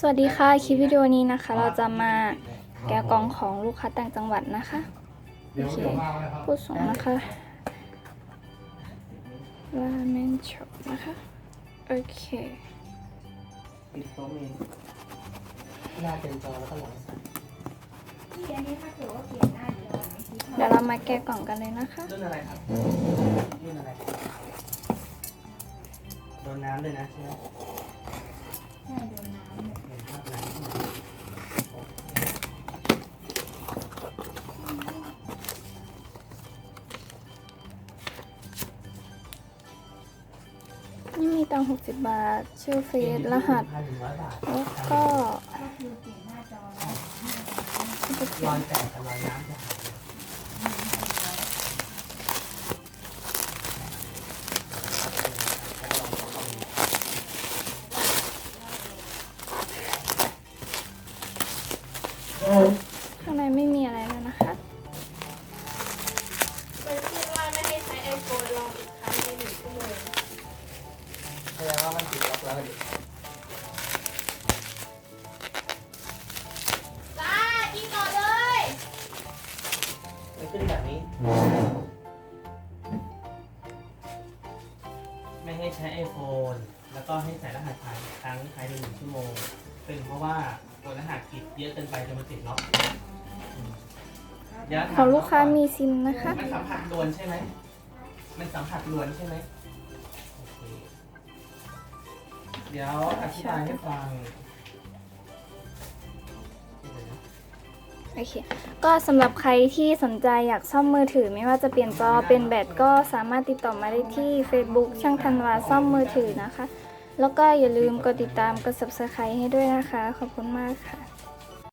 สวัสดีค่ะ คลิปวิดีโอนี้นะคะ เราจะมาแกะกล่องของลูกค้าต่างจังหวัดนะคะเดี๋ยวเดี๋ยวมาเลยครับผู้ส่งนะคะราเมนช็อปนะคะโอเคปิดโต๊ะเมนหน้าเต็มจอแล้วก็หลังสั่นเดี๋ยวเรามาแกะกล่องกันเลยนะคะรุ่นอะไรครับรุ่นอะไรโดนน้ำเลยนะใช่ไหมใช่โดนน้ำ นี่มีตังค์60บบาท ชื่อเฟซรหัส แล้วก็รอยแตกกับรอยน้ำจะหายข้ แสดงว่ามันติดล็อกแล้วดิจ้ากินก่อนเลยไม่ขึ้นแบบนี้ ไม่ให้ใช้ iPhone แล้วก็ให้ใส่รหัสผ่านครั้งภายในหนึ่งชั่วโมง เป็นเพราะว่าตัวรหัสผิดเยอะเกินไปจนมันติดล็อกอืมเดี๋ยวถมของลูกค้ามีซิมนะคะ มันสัมผัสลวนใช่ไหมมันสัมผัสลวนใช่ไหม เดี๋ยวอธิบายให้ฟัง โอเค ก็สำหรับใครที่สนใจอยากซ่อมมือถือ ไม่ว่าจะเปลี่ยนจอเป็นแบตก็สามารถติดต่อมาได้ที่ Facebook ช่างธันวาซ่อมมือถือนะคะ แล้วก็อย่าลืมกดติดตามกด subscribe ให้ด้วยนะคะ ขอบคุณมากค่ะ